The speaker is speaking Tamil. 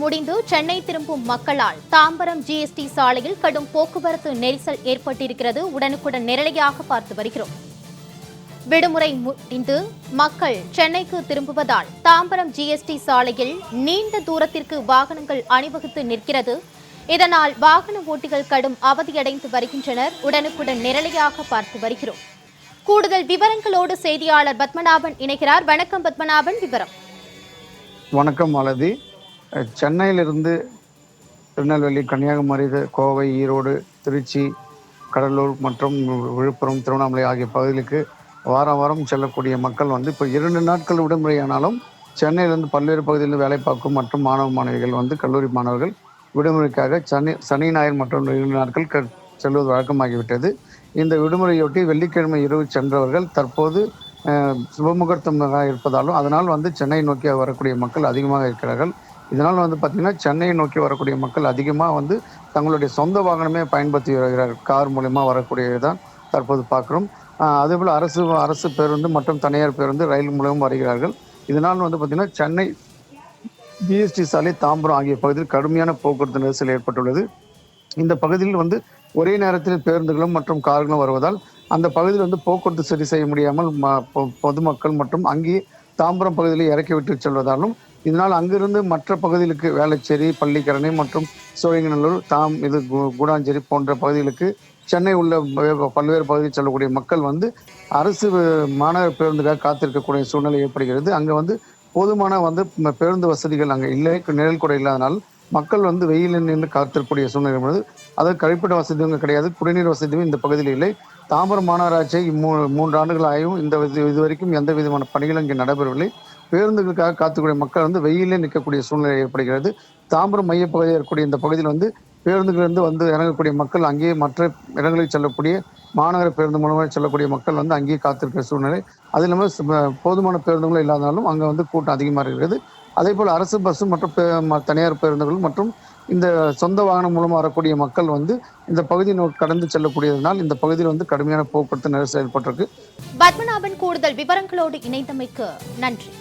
முடிந்து சென்னை திரும்பும் மக்களால் தாம்பரம் ஜிஎஸ்டி சாலையில் கடும் போக்குவரத்து நெரிசல் ஏற்பட்டிருக்கிறது. உடனுக்குடன் நேரடியாக பார்த்து வருகிறோம். விடுமுறை முடிந்து மக்கள் சென்னைக்கு திரும்புவதால் தாம்பரம் ஜிஎஸ்டி சாலையில் நீண்ட தூரத்திற்கு வாகனங்கள் அணிவகுத்து நிற்கிறது. இதனால் வாகன ஓட்டிகள் கடும் அவதியடைந்து வருகின்றனர். உடனுக்குடன் நிரலையாக பார்த்து வருகிறோம். கூடுதல் விவரங்களோடு செய்தியாளர் பத்மநாபன் இணைகிறார். வணக்கம் பத்மநாபன் விவரம். வணக்கம் மாலதி. சென்னையிலிருந்து திருநெல்வேலி கன்னியாகுமரி கோவை ஈரோடு திருச்சி கடலூர் மற்றும் விழுப்புரம் திருவண்ணாமலை ஆகிய பகுதிகளுக்கு வாரம் வாரம் செல்லக்கூடிய மக்கள் வந்து இப்போ இரண்டு நாட்கள் விடுமுறையானாலும் சென்னையிலிருந்து பல்வேறு பகுதிகளில் வேலை பார்க்கும் மற்றும் மாணவ மாணவிகள் வந்து கல்லூரி மாணவர்கள் விடுமுறைக்காக சனி சனி ஞாயிறு மற்றும் இரண்டு நாட்கள் க- செல்வது வழக்கமாகிவிட்டது. இந்த விடுமுறையொட்டி வெள்ளிக்கிழமை இரவு சென்றவர்கள் தற்போது அஹ், சுபமுகூர்த்தமாக இருப்பதாலும் அதனால் வந்து சென்னை நோக்கி வரக்கூடிய மக்கள் அதிகமாக இருக்கிறார்கள். இதனால் வந்து பார்த்திங்கன்னா சென்னையை நோக்கி வரக்கூடிய மக்கள் அதிகமாக வந்து தங்களுடைய சொந்த வாகனமே பயன்படுத்தி வருகிறார்கள் கார் மூலயமா வரக்கூடியதான் தற்போது பார்க்குறோம். அதேபோல் அரசு அரசு பேருந்து மற்றும் தனியார் பேருந்து ரயில் மூலமும் வருகிறார்கள். இதனால் வந்து பார்த்திங்கன்னா சென்னை பிஎஸ்டி சாலை தாம்பரம் ஆகிய பகுதியில் கடுமையான போக்குவரத்து நெரிசல் ஏற்பட்டுள்ளது. இந்த பகுதியில் வந்து ஒரே நேரத்தில் பேருந்துகளும் மற்றும் கார்களும் வருவதால் அந்த பகுதியில் வந்து போக்குவரத்து சரி செய்ய முடியாமல் ம- பொ- பொதுமக்கள் மற்றும் அங்கேயே தாம்பரம் பகுதியில் இறக்கி விட்டு செல்வதாலும் இதனால் அங்கிருந்து மற்ற பகுதிகளுக்கு வேளச்சேரி பள்ளிக்கரணை மற்றும் சோழிங்கநல்லூர் தாம் இது கூடாஞ்சேரி போன்ற பகுதிகளுக்கு சென்னை உள்ள பல்வேறு பகுதியில் செல்லக்கூடிய மக்கள் வந்து அரசு மாணவர் பேருந்துக்காக காத்திருக்கக்கூடிய சூழ்நிலை ஏற்படுகிறது. அங்கே வந்து போதுமான வந்து பேருந்து வசதிகள் அங்கே இல்லை. நிழல் கூட இல்லாதனால் மக்கள் வந்து வெயிலில் நின்று காத்திருக்கக்கூடிய சூழ்நிலை உள்ளது அதற்கு கழிப்பிட வசதியும் கிடையாது. குடிநீர் வசதியும் இந்த பகுதியில் இல்லை. தாம்பரம் மாநகராட்சி மூ மூன்று ஆண்டுகள் ஆயும் இந்த இது இதுவரைக்கும் எந்த விதமான பணிகளும் இங்கே நடைபெறவில்லை. பேருந்துகளுக்காக காத்துக்கூடிய மக்கள் வந்து வெயிலே நிற்கக்கூடிய சூழ்நிலை ஏற்படுகிறது. தாம்பரம் மையப்பகுதியில் இருக்கக்கூடிய இந்த பகுதியில் வந்து பேருந்துகளிலிருந்து வந்து இறங்கக்கூடிய மக்கள் அங்கேயே மற்ற இடங்களுக்கு செல்லக்கூடிய மாநகர பேருந்து மூலமாக செல்லக்கூடிய மக்கள் வந்து அங்கேயே காத்திருக்கிற சூழ்நிலை. அது இல்லாமல் போதுமான பேருந்துகளும் இல்லாதனாலும் அங்கே வந்து கூட்டம் அதிகமாக இருக்கிறது. அதே போல் அரசு பஸ்ஸு மற்றும் பே- ம- தனியார் பேருந்துகள் மற்றும் இந்த சொந்த வாகனம் மூலமாக வரக்கூடிய மக்கள் வந்து இந்த பகுதியை கடந்து செல்லக்கூடியதனால் இந்த பகுதியில் வந்து கடுமையான போக்குவரத்து நெரிசல் ஏற்பட்டிருக்கு. பத்மநாபன் கூடுதல் விவரங்களோடு இணைந்தமைக்கு நன்றி.